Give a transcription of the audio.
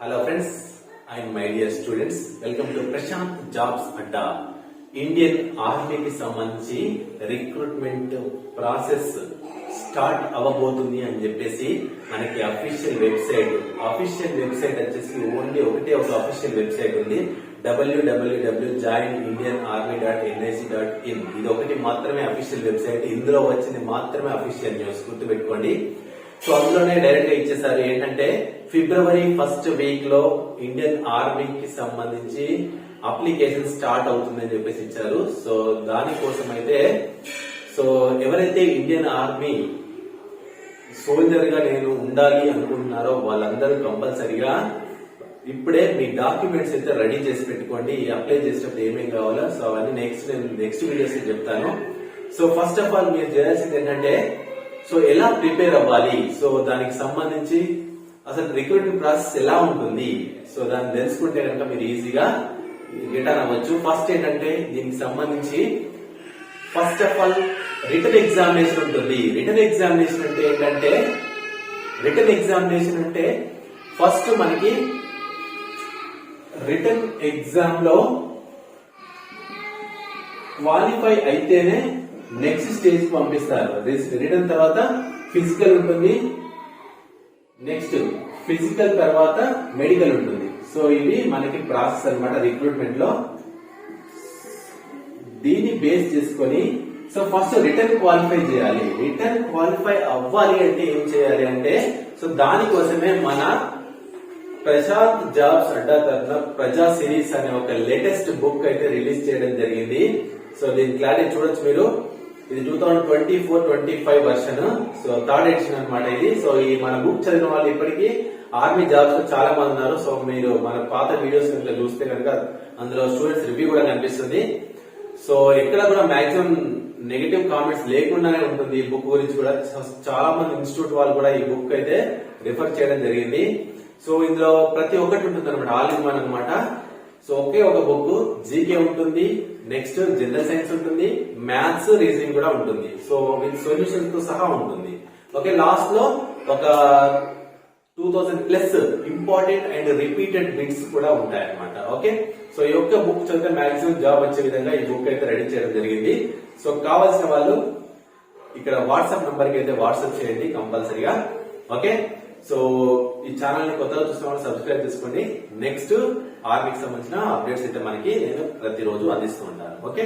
Hello friends and my dear students welcome to Prashanth jobs Adda Indian ఆర్మీకి సంబంధించి recruitment process start అవ్వబోతుంది అని చెప్పేసి మనకి అఫీషియల్ వెబ్సైట్ అఫీషియల్ వెబ్సైట్ వచ్చేసి ఓన్లీ ఒకటే ఒక అఫీషియల్ వెబ్సైట్ ఉంది. WWW join Indian army dot NIC dot in ఇది ఒకటి మాత్రమే అఫీషియల్ వెబ్సైట్ ఇందులో వచ్చింది మాత్రమే అఫీషియల్ న్యూస్ గుర్తుపెట్టుకోండి. సో అందులోనే డైరెక్ట్గా ఇచ్చేసారు ఏంటంటే ఫిబ్రవరి ఫస్ట్ వీక్లో ఇండియన్ ఆర్మీకి సంబంధించి అప్లికేషన్ స్టార్ట్ అవుతుందని చెప్పేసి ఇచ్చారు. సో దానికోసం అయితే సో ఎవరైతే ఇండియన్ ఆర్మీ సోల్జర్గా నేను ఉండాలి అనుకుంటున్నారో వాళ్ళందరూ కంపల్సరిగా ఇప్పుడే మీ డాక్యుమెంట్స్ అయితే రెడీ చేసి పెట్టుకోండి. అప్లై చేసినప్పుడు ఏమేం కావాలో సో అవన్నీ నెక్స్ట్ నేను నెక్స్ట్ వీడియోస్ చెప్తాను. సో ఫస్ట్ ఆఫ్ ఆల్ మీరు చేయాల్సింది ఏంటంటే సో ఎలా ప్రిపేర్ అవ్వాలి? సో దానికి సంబంధించి అసలు రిక్రూట్మెంట్ ప్రాసెస్ ఎలా ఉంటుంది? సో దాన్ని తెలుసుకుంటే కనుక మీరు ఈజీగా రిటర్న్ అవ్వచ్చు. ఫస్ట్ ఏంటంటే దీనికి సంబంధించి first of all written examination ఉంటుంది. రిటర్న్ ఎగ్జామినేషన్ అంటే ఏంటంటే రిటర్న్ ఎగ్జామినేషన్ అంటే ఫస్ట్ మనకి రిటర్న్ ఎగ్జామ్లో క్వాలిఫై అయితేనే నెక్స్ట్ స్టేజ్ పంపిస్తారు. రిటర్న్ తర్వాత ఫిజికల్ ఉంటుంది. నెక్స్ట్ ఫిజికల్ తర్వాత మెడికల్ ఉంటుంది. సో ఇవి మనకి ప్రాసెస్ అనమాట రిక్రూట్మెంట్లో. దీన్ని బేస్ చేసుకొని సో ఫస్ట్ రిటర్న్ క్వాలిఫై చేయాలి. రిటర్న్ క్వాలిఫై అవ్వాలి అంటే ఏం చేయాలి అంటే సో దానికోసమే మన ప్రశాంత్ జాబ్స్ అడ్డా తరఫున ప్రజా సిరీస్ అనే ఒక లేటెస్ట్ బుక్ అయితే రిలీజ్ చేయడం జరిగింది. సో దీని క్లారిటీ చూడొచ్చు మీరు. ఇది two thousand twenty four twenty five version so third edition అనమాట ఇది. సో ఈ మన బుక్ చదివిన వాళ్ళు ఇప్పటికీ ఆర్మీ జాబ్స్లో చాలా మంది ఉన్నారు. సో మీరు మన పాత వీడియోస్ కనుక చూస్తే కనుక అందులో స్టూడెంట్స్ రివ్యూ కూడా కనిపిస్తుంది. సో ఎక్కడ కూడా మాక్సిమం నెగిటివ్ కామెంట్స్ లేకుండానే ఉంటుంది ఈ బుక్ గురించి కూడా. చాలా మంది ఇన్స్టిట్యూట్ వాళ్ళు కూడా ఈ బుక్ అయితే రిఫర్ చేయడం జరిగింది. సో ఇందులో ప్రతి ఒక్కటి ఉంటుంది అనమాట ఆల్ ఇన్ వన్ అనమాట సో ఒకే ఒక బుక్ జీకే ఉంటుంది నెక్స్ట్ జనరల్ సైన్స్ ఉంటుంది మ్యాథ్స్ రీజనింగ్ కూడా ఉంటుంది. సో విత్ సొల్యూషన్తో సహా ఉంటుంది. ఓకే లాస్ట్లో ఒక two thousand plus important and repeated bits కూడా ఉంటాయి అన్నమాట. ఓకే సో ఈ యొక్క బుక్ చదివితే మాక్సిమం జాబ్ వచ్చే విధంగా ఈ బుక్ అయితే రెడీ చేయడం జరిగింది. సో కావాల్సిన వాళ్ళు ఇక్కడ వాట్సాప్ నంబర్కి అయితే వాట్సాప్ చేయండి కంపల్సరీగా. ఓకే సో ఈ ఛానల్ని కొత్తగా చూసిన వాళ్ళు సబ్స్క్రైబ్ చేసుకోండి నెక్స్ట్ ఆర్మీకి సంబంధించిన అప్డేట్స్ అయితే మనకి నేను ప్రతిరోజు అందిస్తూ ఉంటాను. ఓకే